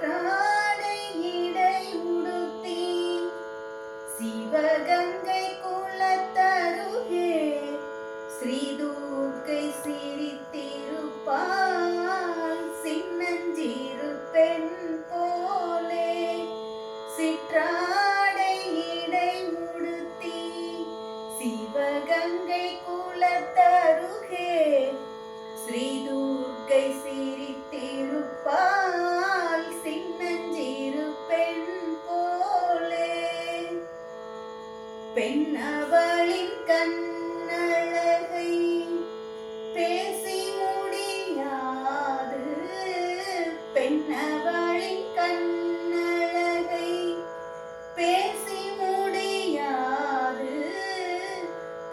God.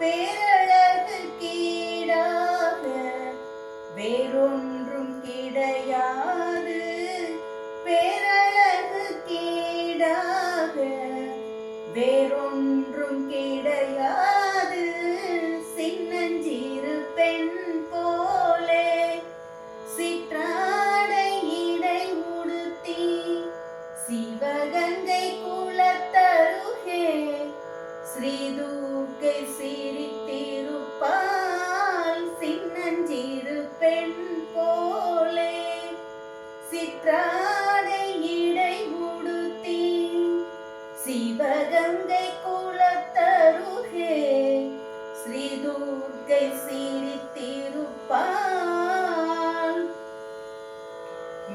பேரழகு கீடாக வேறொன்றும் கிடையாது. பேரழகு கீடாக வேறொன்றும் கிடையாது. ஸ்ரீதுர்க்கை சிரித்திருப்பால் சின்னஞ்சிறு பெண் போலே. சிற்றாடை இடை உடுத்தி சிவகங்கை குலத்தருகே. ஸ்ரீதுர்க்கை சிரித்திருப்பால்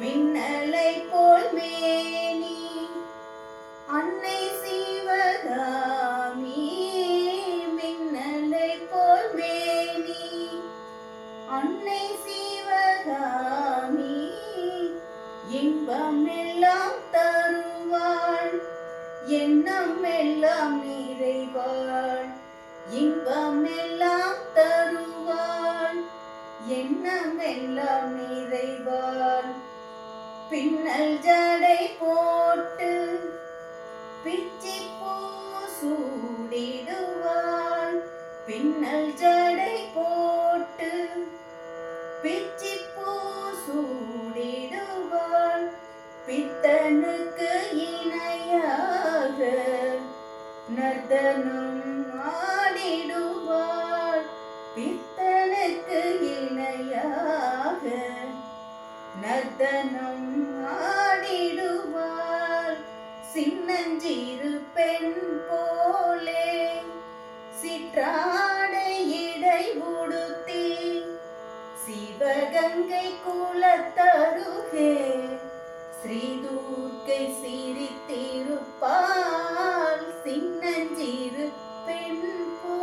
மின்னலை போல் மே இன்பம் எல்லாம் தருவாள். எண்ணம் எல்லாம் நிறைவாள். இன்பம் எல்லாம் தருவாள். எண்ணம் எல்லாம் நிறைவாள். பின்னல் ஜடை போட்டு பிச்சி பூ சூடிடுவாள். பின்னல் ஜடை பித்தனுக்கு இணையாக நர்தனம் ஆடிடுவார். பித்தனுக்கு இணையாக நர்தனம் ஆடிடுவார். சின்னஞ்சிறு பெண் போலே சிற்றாடை இடை ஸ்ரீதூர்க்கை சிரித்திருப்பால் சின்னஞ்சிறு பெண் போ